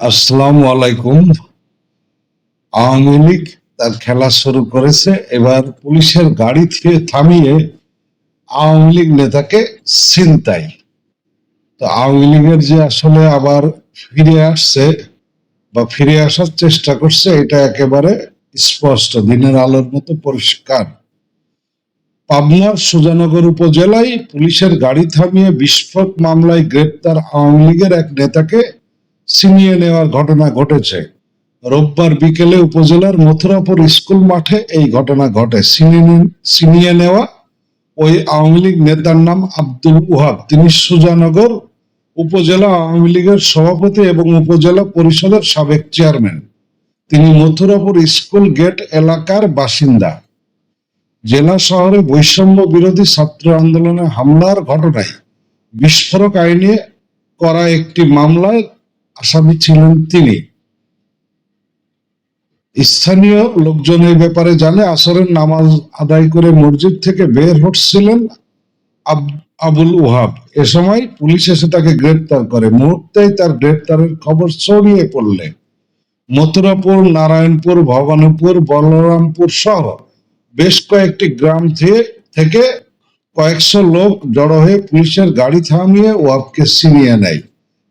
আসসালামু আলাইকুম। আওয়ামী লীগ তার খেলা শুরু করেছে, এবার পুলিশের গাড়ি থেকে থামিয়ে আওয়ামী লীগ নেতাকে ছিনতাই। তো আওয়ামী লীগের যে আসলে আবার ফিরে আসছে বা ফিরে আসার চেষ্টা করছে, এটা একেবারে স্পষ্ট, দিনের আলোর মতো পরিষ্কার। পাবনার সুজানগর উপজেলায় পুলিশের গাড়ি থামিয়ে বিস্ফোরক মামলায় গ্রেপ্তার আওয়ামী লীগের এক নেতাকে ছিনিয়ে নেওয়ার ঘটনা ঘটেছে। রোববার বিকেলে উপজেলার মথুরাপুর স্কুল মাঠে এই ঘটনা ঘটে। ছিনিয়ে- নেওয়া ওই আওয়ামী লীগ নেতার নাম আব্দুল ওহাব। তিনি সুজানগর উপজেলা আওয়ামী লীগের সভাপতি এবং উপজেলা পরিষদের সাবেক চেয়ারম্যান। তিনি মথুরাপুর স্কুল গেট এলাকার বাসিন্দা। জেলা শহরে বৈষম্য বিরোধী ছাত্র আন্দোলনে হামলার ঘটনায় বিস্ফোরক আইনে করা একটি মামলায় আসামি ছিলেন তিনি। স্থানীয় লোকজন এই ব্যাপারে জানে, আসরের নামাজ আদায় করে মসজিদ থেকে বের হচ্ছিলেন আবুল ওহাব। এ সময় পুলিশ এসে তাকে গ্রেপ্তার করে। মুহূর্তেই তার গ্রেপ্তারের খবর ছড়িয়ে পড়লে। মথুরাপুর, নারায়ণপুর, ভবানীপুর, বলরামপুর সহ বেশ কয়েকটি গ্রাম থেকে থেকে কয়েকশো লোক জড়ো হয়ে পুলিশের গাড়ি থামিয়ে ওয়াবকে ছিনিয়ে নেয়।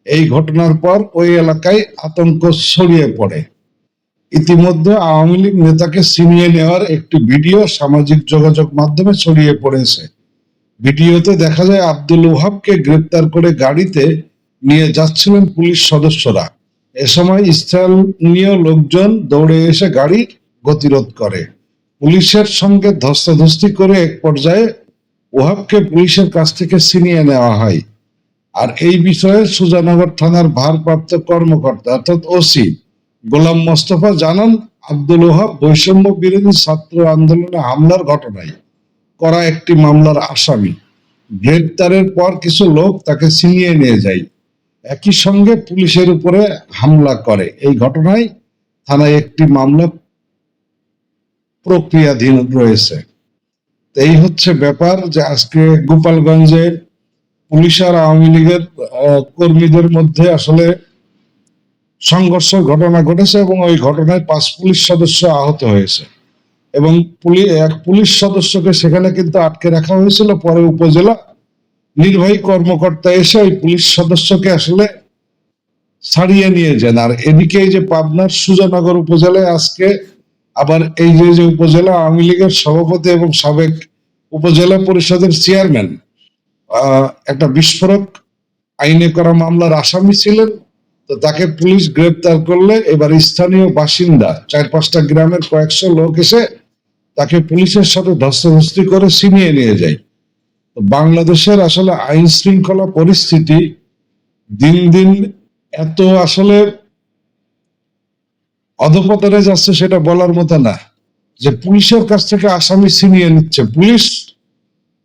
এই ঘটনার পর ওই এলাকায় আতঙ্ক ছড়িয়ে পড়ে। ইতিমধ্যে আওয়ামী লীগ নেতাকে ছিনিয়ে নেওয়ার একটি ভিডিও সামাজিক যোগাযোগ মাধ্যমে ছড়িয়ে পড়েছে। ভিডিওতে দেখা যায়, আব্দুল ওহাবকে গ্রেপ্তার করে গাড়িতে নিয়ে যাচ্ছিলেন পুলিশ সদস্যরা। এ সময় স্থানীয় লোকজন দৌড়ে এসে গাড়ি গতিরোধ করে। পুলিশের সঙ্গে ধস্তাধস্তি করে এক পর্যায়ে ওহাবকে পুলিশের কাছ থেকে ছিনিয়ে নেওয়া হয়। আর এই বিষয়ে সুজানগর থানার ভারপ্রাপ্ত কর্মকর্তা অর্থাৎ ওসি গোলাম মোস্তফা জানান, আব্দুল ওহাব বৈষম্য বিরোধী ছাত্র আন্দোলনে হামলার ঘটনায় করা একটি মামলার আসামি। গ্রেপ্তারের পর কিছু লোক তাকে ছিনিয়ে নিয়ে যায়। একই সঙ্গে পুলিশের উপরে হামলা করে। এই ঘটনায় থানায় একটি মামলা প্রক্রিয়াধীন রয়েছে। এই হচ্ছে ব্যাপার যে আজকে গোপালগঞ্জে পুলিশ আর আওয়ামী লীগের কর্মীদের মধ্যে আসলে সংঘর্ষ ঘটনা ঘটেছে এবং ওই ঘটনায় পাঁচ পুলিশ সদস্য আহত হয়েছে। এবং পুলিশ এক পুলিশ সদস্যকে সেখানে কিন্তু আটকে রাখা হয়েছিল। পরে উপজেলা নির্বাহী কর্মকর্তা এসে ওই পুলিশ সদস্যকে আসলে ছাড়িয়ে নিয়ে যান। আর এদিকে যে পাবনার সুজানগর উপজেলায় আজকে আবার এই যে যে উপজেলা আওয়ামী লীগের সভাপতি এবং সাবেক উপজেলা পরিষদের চেয়ারম্যান একটা বিস্ফোরক আইনে করা মামলার আসামি ছিলেন, তো তাকে পুলিশ গ্রেপ্তার করলে এবার স্থানীয় বাসিন্দা চার পাঁচটা গ্রামের কয়েকশো লোক এসে তাকে পুলিশের সাথে ধস্তাধস্তি করে ছিনিয়ে নিয়ে যায়। তো বাংলাদেশের আসলে আইন শৃঙ্খলা পরিস্থিতি দিন দিন এত আসলে অধপতনে যাচ্ছে সেটা বলার মতো না। যে পুলিশের কাছ থেকে আসামি ছিনিয়ে নিচ্ছে, পুলিশ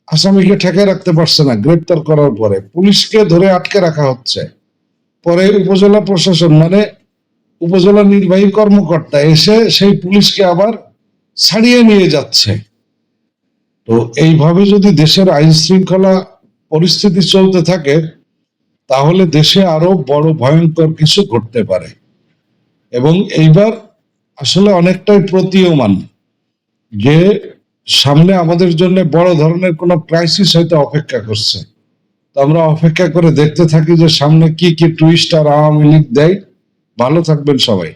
আসামিকে ঠেকে রাখতে পারছে না, গ্রেপ্তার করার পরে। পুলিশকে ধরে আটকে রাখা হচ্ছে। পরে উপজেলা প্রশাসন মানে উপজেলা নির্বাহী কর্মকর্তা এসে সেই পুলিশকে আবার ছাড়িয়ে নিয়ে যাচ্ছে। তো এইভাবে যদি দেশের আইন শৃঙ্খলা পরিস্থিতি চলতে থাকে, তাহলে দেশে আরও বড় ভয়ঙ্কর কিছু ঘটতে পারে। এবং এইবার আসলে অনেকটাই প্রতীয়মান যে সামনে আমাদের জন্য বড় ধরনের কোনো ক্রাইসিস হয়তো অপেক্ষা করছে। তো আমরা অপেক্ষা করে দেখতে থাকি যে সামনে কি কি টুইস্ট আর আওয়ামী লীগ দেয়। ভালো থাকবেন সবাই।